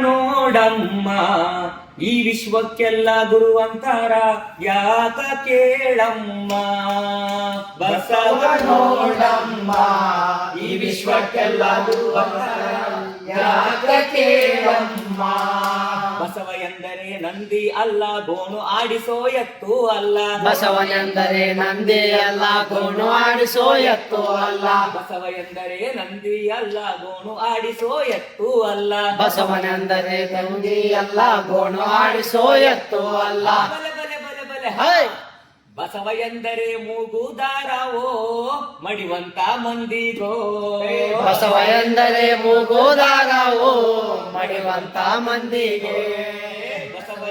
ನೋಡಮ್ಮ ಈ ವಿಶ್ವಕ್ಕೆಲ್ಲ ಗುರುವಂತರ ಯಾಕ ಕೇಳಮ್ಮ? ಬಸವ ನೋಡಮ್ಮ ಈ ವಿಶ್ವಕ್ಕೆಲ್ಲ ಗುರುವಂತರ ಯಾಕ ಕೇಳಮ್ಮ? ನಂದಿ ಅಲ್ಲ ಗೋಣು ಆಡಿಸೋ ಎತ್ತು ಅಲ್ಲ. ಬಸವನೆಂದರೆ ನಂದಿ ಅಲ್ಲ ಗೋಣು ಆಡಿಸೋ ಎತ್ತು ಅಲ್ಲ. ಬಸವ ಎಂದರೆ ನಂದಿ ಅಲ್ಲ ಗೋಣು ಆಡಿಸೋ ಎತ್ತು ಅಲ್ಲ. ಬಸವನೆಂದರೆ ನಂದಿ ಅಲ್ಲ ಗೋಣು ಆಡಿಸೋ ಎತ್ತು ಅಲ್ಲ. ಬಲೆ ಬಲೆ ಬಲೆ ಬಲೆ ಹೈ! ಬಸವ ಎಂದರೆ ಮೂಗುದಾರವೋ ಮಡಿವಂತ ಮಂದಿಗೋ. ಬಸವ ಎಂದರೆ ಮೂಗುದಾರವು ಮಡಿವಂತ ಮಂದಿಗೆ. ಬಸವ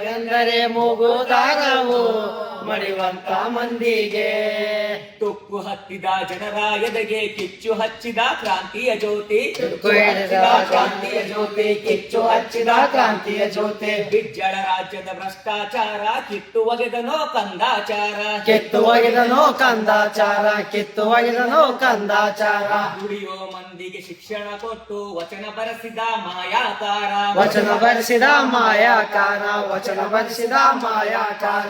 ಎಂದರೆ ಮೂಗುದಾರವು ಮಡಿವಂತ ಮಂದಿಗೆ. ತುಕ್ಕು ಹತ್ತಿದ ಜನರ ಎದೆಗೆ ಕಿಚ್ಚು ಹಚ್ಚಿದ ಕ್ರಾಂತಿಯ ಜ್ಯೋತಿ. ಕ್ರಾಂತಿಯ ಜ್ಯೋತಿ ಕಿಚ್ಚು ಹಚ್ಚಿದ ಕ್ರಾಂತಿಯ ಜ್ಯೋತಿ. ಬಿಜ್ಜಳ ರಾಜ್ಯದ ಭ್ರಷ್ಟಾಚಾರ ಕಿತ್ತು ಒಗೆದನೋ ಕಂದಾಚಾರ. ಕಿತ್ತು ಒಗೆದನೋ ಕಂದಾಚಾರ ಕಿತ್ತು ಒಗೆದನೋ ಕಂದಾಚಾರ. ದುಡಿಯೋ ಮಂದಿಗೆ ಶಿಕ್ಷಣ ಕೊಟ್ಟು ವಚನ ಬರೆಸಿದ ಮಾಯಾಕಾರ. ವಚನ ಬರೆಸಿದ ಮಾಯಾಕಾರ ವಚನ ಬರೆಸಿದ ಮಾಯಾಕಾರ.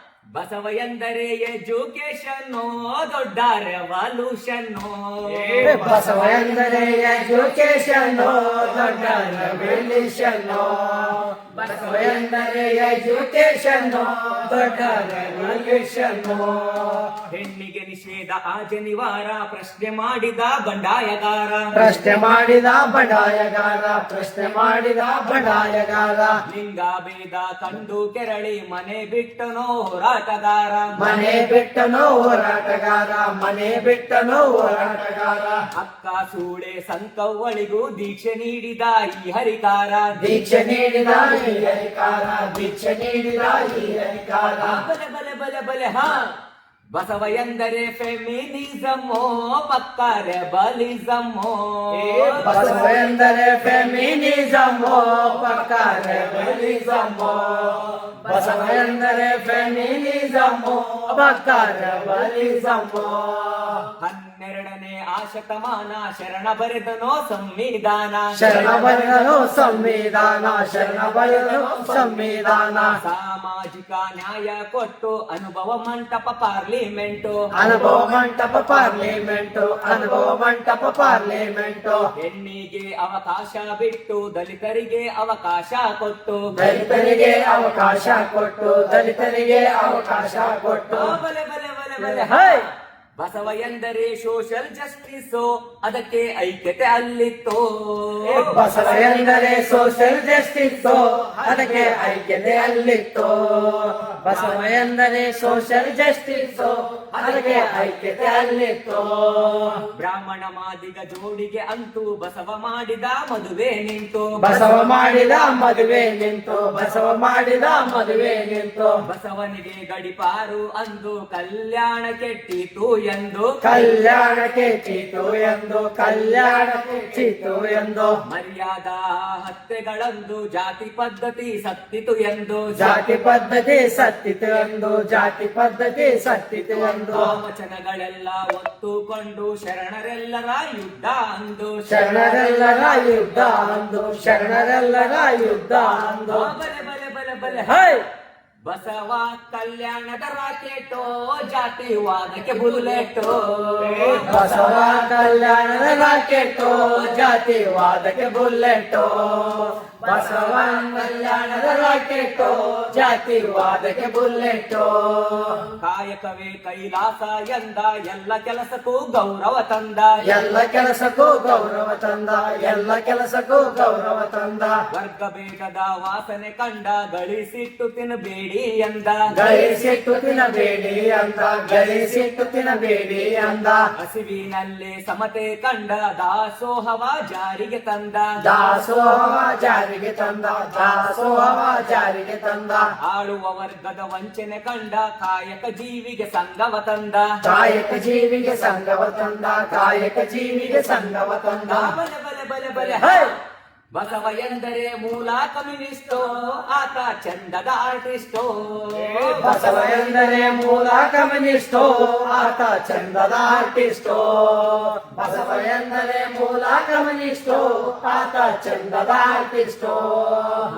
ಬಸವ ಎಂದರೆ ಎಜುಕೇಶನ್ ದೊಡ್ಡ ರೆವಲ್ಯೂಷನ್ ಬಸವ ಎಂದರೆ ಎಜುಕೇಶನ್ ದೊಡ್ಡ ರೆವಲ್ಯೂಷನ್ ಬಸವ ಎಂದರೆ ಎಜುಕೇಶನ್ ದೊಡ್ಡ ಹೆಣ್ಣಿಗೆ ನಿಷೇಧ ಆಜನಿವಾರ ಪ್ರಶ್ನೆ ಮಾಡಿದ ಬಂಡಾಯಗಾರ. ಪ್ರಶ್ನೆ ಮಾಡಿದ ಬಂಡಾಯಗಾರ ಪ್ರಶ್ನೆ ಮಾಡಿದ ಬಂಡಾಯಗಾರ. ಲಿಂಗ ಬೇದ ಕಂಡು ಕೆರಳಿ ಮನೆ ಬಿಟ್ಟನೋ ಹೋರಾಟಗಾರ. ಮನೆ ಬಿಟ್ಟನೋ ಹೋರಾಟಗಾರ ಮನೆ ಬಿಟ್ಟನೋ ಹೋರಾಟಗಾರ. ಅಕ್ಕ ಸೂಳೆ ಸಂಕವ್ವಳಿಗೂ ದೀಕ್ಷೆ ನೀಡಿದ ಈ ಹರಿಕಾರ. ದೀಕ್ಷೆ ನೀಡಿದ ಈ ಹರಿಕಾರ ದೀಕ್ಷೆ ನೀಡಿದ ಈ ಹರಿಕಾರ. ಬಲೆ ಬಲೆ ಬಲೆ ಬಲೆ ಹಾ. ಬಸವ ಎಂದರೆ ಫೆಮಿನಿಸಮೋ ಪಕ್ಕರೆ ರೆಬಲಿಸಮೋ ಬಸವ ಎಂದರೆ ಫೆಮಿನಿಸಮೋ ಪಕ್ಕರೆ ರೆಬಲಿಸಮೋ ಬಸವ ಎಂದರೆ ಫೆಮಿನಿಸಮೋ ಪಕ್ಕ ರೆಬಲಿಸಮೋ ಆ ಶತಮಾನ ಶರಣ ಬರೆದನೋ ಸಂವಿಧಾನ. ಶರಣ ಬರೆದನೋ ಸಂವಿಧಾನ ಶರಣ ಬರೆದನೋ ಸಂವಿಧಾನ. ಸಾಮಾಜಿಕ ನ್ಯಾಯ ಕೊಟ್ಟು ಅನುಭವ ಮಂಟಪ ಪಾರ್ಲಿಮೆಂಟ್. ಅನುಭವ ಮಂಟಪ ಪಾರ್ಲಿಮೆಂಟ್ ಅನುಭವ ಮಂಟಪ ಪಾರ್ಲಿಮೆಂಟ್. ಹೆಣ್ಣಿಗೆ ಅವಕಾಶ ಬಿಟ್ಟು ದಲಿತರಿಗೆ ಅವಕಾಶ ಕೊಟ್ಟು. ದಲಿತರಿಗೆ ಅವಕಾಶ ಕೊಟ್ಟು ದಲಿತರಿಗೆ ಅವಕಾಶ ಕೊಟ್ಟು. ಬಲೆ ಬಲೆ ಬಲೆ ಬಲೆ. ಹೈ! ಬಸವ ಎಂದರೆ ಸೋಷಿಯಲ್ ಜಸ್ಟಿಸ್ ಅದಕ್ಕೆ ಐಕ್ಯತೆ ಅಲ್ಲಿತ್ತು? ಬಸವ ಎಂದರೆ ಸೋಷಿಯಲ್ ಜಸ್ಟಿಸ್ ಅದಕ್ಕೆ ಐಕ್ಯತೆ ಅಲ್ಲಿತ್ತು? ಬಸವ ಎಂದರೆ ಸೋಷಿಯಲ್ ಜಸ್ಟಿಸ್ ಅದಕ್ಕೆ ಐಕ್ಯತೆ ಅಲ್ಲಿತ್ತು ಬ್ರಾಹ್ಮಣ ಮಾದಿಗ ಜೋಡಿಗೆ ಅಂತೂ ಬಸವ ಮಾಡಿದ ಮದುವೆ ನಿಂತು. ಬಸವ ಮಾಡಿದ ಮದುವೆ ನಿಂತು ಬಸವ ಮಾಡಿದ ಮದುವೆ ನಿಂತು. ಬಸವನಿಗೆ ಗಡಿಪಾರು ಅಂದು ಕಲ್ಯಾಣ ಕೆಟ್ಟಿತು ಎಂದು. ಕಲ್ಯಾಣ ಕೆಟ್ಟಿತು ಎಂದು ಕಲ್ಯಾಣ ಚೀತು ಎಂದು. ಮರ್ಯಾದಾ ಹತ್ಯೆಗಳಂದು ಜಾತಿ ಪದ್ಧತಿ ಸತ್ತಿತು ಎಂದು. ಜಾತಿ ಪದ್ಧತಿ ಸತ್ತಿತು ಎಂದು ಜಾತಿ ಪದ್ಧತಿ ಸತ್ತಿತು ಎಂದು ವಚನಗಳೆಲ್ಲ ಒತ್ತುಕೊಂಡು ಶರಣರೆಲ್ಲರ ಯುದ್ಧ ಅಂದು ಶರಣರೆಲ್ಲರ ಯುದ್ಧ ಅಂದು ಶರಣರೆಲ್ಲರ ಯುದ್ಧ ಅಂದು. ಬಲೆ ಬಲೆ ಬಲೆ ಬಲೆ ಹೈ! ಬಸವ ಕಲ್ಯಾಣದ ರಾಕೆಟೋ ಜಾತಿವಾದಕ್ಕೆ ಬುಲೆಟೋ. ಬಸವ ಕಲ್ಯಾಣದ ರಾಕೆಟು ಜಾತಿವಾದಕ್ಕೆ ಬುಲ್ಲೆಟು ಬಸವ ಕಲ್ಯಾಣದ ರಾಕೆಟ್ಟು ಜಾತಿವಾದಕ್ಕೆ ಬುಲ್ಲೆಟ್ಟು. ಕಾಯಕವೇ ಕೈಲಾಸ ಎಂದ ಎಲ್ಲ ಕೆಲಸಕ್ಕೂ ಗೌರವ ತಂದ. ಎಲ್ಲ ಕೆಲಸಕ್ಕೂ ಗೌರವ ತಂದ ಎಲ್ಲ ಕೆಲಸಕ್ಕೂ ಗೌರವ ತಂದ. ವರ್ಗ ವಾಸನೆ ಕಂಡ ಗಳಿಸಿಟ್ಟು ತಿನ್ನಬೇಡಿ ಎಂದ. ಗಳಿಸಿಟ್ಟು ತಿನ್ನಬೇಡಿ ಅಂದ ಗಳಿಸಿಟ್ಟು ತಿನ್ನಬೇಡಿ ಅಂದ. ಹಸಿವಿನಲ್ಲಿ ಸಮತೆ ಕಂಡ ದಾಸೋಹವ ಜಾರಿಗೆ ತಂದ. ದಾಸೋಹ ಜಾರಿಗೆ ತಂದ ದಾಸೋಹ ಜಾರಿಗೆ ತಂದ. ಆಳುವ ವರ್ಗದ ವಂಚನೆ ಕಂಡ ಕಾಯಕ ಜೀವಿಗೆ ಸಂಗವ ತಂದ. ಕಾಯಕ ಜೀವಿಗೆ ಸಂಗವ ತಂದ ಕಾಯಕ ಜೀವಿಗೆ ಸಂಗವ ತಂದ. ಬಲೆ ಬಲೆ ಬಲೆ ಬಲೆ. ಹೈ! ಬಸವ ಎಂದರೆ ಮೂಲ ಕಮ್ಯುನಿಸ್ಟೋ ಆತ ಚಂದದ ಆರ್ಟಿಸ್ಟೋ. ಬಸವ ಎಂದರೆ ಮೂಲ ಕಮ್ಯುನಿಸ್ಟೋ ಆತ ಚಂದದ ಆರ್ಟಿಸ್ಟೋ. ಬಸವ ಎಂದರೆ ಮೂಲ ಕಮ್ಯುನಿಸ್ಟೋ ಆತ ಚಂದದ ಆರ್ಟಿಸ್ಟೋ.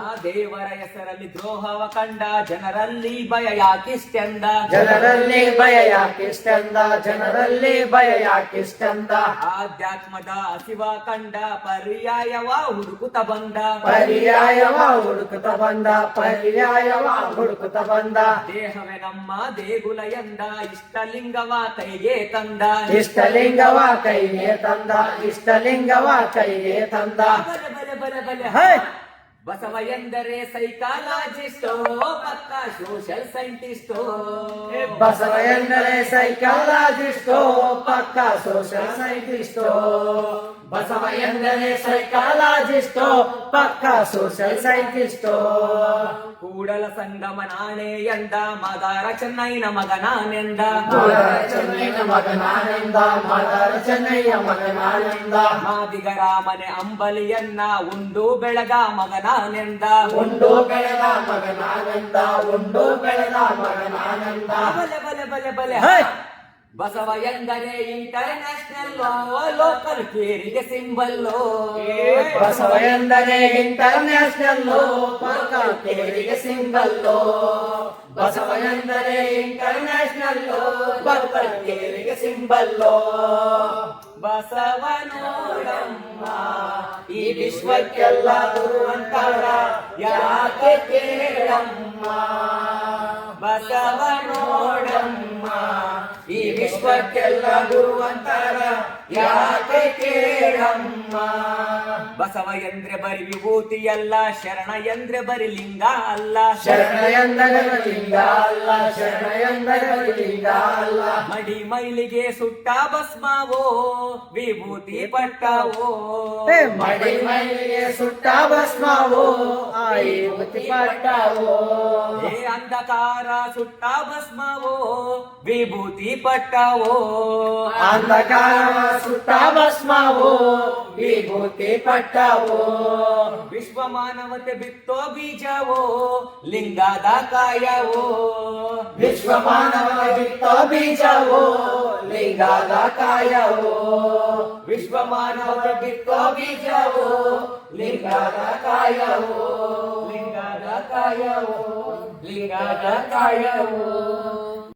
ಆ ದೇವರ ಹೆಸರಲ್ಲಿ ದ್ರೋಹವ ಕಂಡ ಜನರಲ್ಲಿ ಭಯ ಯಾಕಿಷ್ಟೆಂದ. ಜನರಲ್ಲಿ ಭಯ ಯಾಕಿಷ್ಟೆಂದ ಜನರಲ್ಲಿ ಭಯ ಯಾಕಿಷ್ಟೆಂದ. ಆಧ್ಯಾತ್ಮದ ಹಸಿವ ಕಂಡ ಪರ್ಯಾಯವ ಹುಡುಕುತ್ತ ಬಂದ ಪರ್ಯಾಯವ ಹುಡುಕುತ್ತ ಬಂದ ಪರ್ಯಾಯವ ಹುಡುಕುತ್ತ ಬಂದ ದೇಹವೇ ನಮ್ಮ ದೇಗುಲ ಎಂದ ಇಷ್ಟಲಿಂಗವ ಕೈಗೆ ತಂದ. ಇಷ್ಟಲಿಂಗವ ಕೈಗೆ ತಂದ ಇಷ್ಟಲಿಂಗವ ಕೈಗೆ ತಂದ. ಬಲೆ ಬಲೆ ಬಲೆ ಬಲೆ ಹೇ! ಬಸವ ಎಂದರೆ ಸೈಕಾಲಜಿಸ್ಟೋ ಪಕ್ಕ ಸೋಷಿಯಲ್ ಸೈಂಟಿಸ್ಟೋ ಬಸವ ಎಂದರೆ ಸೈಕಾಲಜಿಸ್ಟೋ ಪಕ್ಕ ಸೋಷಿಯಲ್ ಸೈಂಟಿಸ್ಟೋ ಬಸವ ಎಂದರೆ ಸೈಕಾಲಜಿಸ್ಟೋ ಪಕ್ಕ ಸೋಷಿಯಲ್ ಸೈಂಟಿಸ್ಟೋ. ಕೂಡಲ ಸಂಗಮ ನಾಣೆ ಎಂದ ಮಾದಾರ ಚೆನ್ನೈನ ಮಗನಾನೆಂದ ಚೆನ್ನೈನ ಮಗನಾನೆಂದ ಮದರ ಚೆನ್ನಯ್ಯ ಮಗನಾನೆಂದ ಮಾದಿಗ ರಾಮನೆ ಅಂಬಲಿಯನ್ನ ಉಂಡು ಬೆಳಗ ಮಗನಾನೆಂದ ಉಂಡು ಬೆಳೆದ ಮಗನಾನೆಂದ ಉಂಡು ಬೆಳಗ ಮಗನಾನೆಂದ ಬಲೆ ಬಲೆ ಬಲೆ ಬಲೆ. ಹೇ! ಬಸವ ಎಂದರೆ ಇಂಟರ್ನ್ಯಾಷನಲ್ ಲೋಕಲ್ ಕೇರಿಗೆ ಸಿಂಬಲ್ಲು ಬಸವ ಎಂದರೆ ಇಂಟರ್ನ್ಯಾಷನಲ್ ಲೋಕಲ್ ಕೇರಿಗೆ ಸಿಂಗಲ್ಲು ಬಸವ ಎಂದರೆ ಇಂಟರ್ನ್ಯಾಷನಲ್ ಲೋಕಲ್ ಕೇರಿಗೆ ಸಿಂಬಲ್ಲು ಬಸವ ನೋಡಮ್ಮ ಈ ವಿಶ್ವಕ್ಕೆಲ್ಲ ಗುರುವಂತರ ಯಾಕೆ ಕೇಳಮ್ಮ? ಬಸವ ನೋಡಮ್ಮ ಈ ವಿಶ್ವಕ್ಕೆಲ್ಲ ಗುರುವಂತರ ಯಾಕೆ ಕೇಳಮ್ಮ ಬಸವ ಎಂದ್ರೆ ಬರಿ ವಿಭೂತಿ ಅಲ್ಲ ಶರಣ ಎಂದ್ರೆ ಬರಿ ಲಿಂಗ ಅಲ್ಲ. ಶರಣ ಎಂದರೆ ಲಿಂಗ ಅಲ್ಲ ಶರಣ ಎಂದರೆ ಲಿಂಗ ಅಲ್ಲ. ಮಡಿ ಮೈಲಿಗೆ ಸುಟ್ಟ ಭಸ್ಮವೋ ವಿಭೂತಿ ಪಟ್ಟವೋ. ಮಡಿ ಮೈಲಿಗೆ ಸುಟ್ಟ ಭಸ್ಮವೋ ವಿಭೂತಿ ಪಟ್ಟವೋ. ಹೇ ಅಂಧಕಾರ ಸುಟ್ಟ ಭಸ್ಮವೋ ವಿಭೂತಿ ಪಟ್ಟವೋ. ಅಂಧಕಾರ ಸುಟ್ಟ ಭಸ್ಮವು ವಿಭೂತಿ ಪಟ್ಟವು ವಿಶ್ವ ಮಾನವತೆ ಬಿತ್ತೋ ಬೀಜವೋ ಲಿಂಗದ ಕಾಯವೋ ವಿಶ್ವ ಮಾನವ ಬಿತ್ತ ಬೀಜವು ಲಿಂಗದ ಕಾಯವು ವಿಶ್ವ ಮಾನವ ಬಿತ್ತ ಬೀಜವು ಲಿಂಗದ ಕಾಯವು ಲಿಂಗದ ಕಾಯವು ಲಿಂಗದ ಕಾಯವು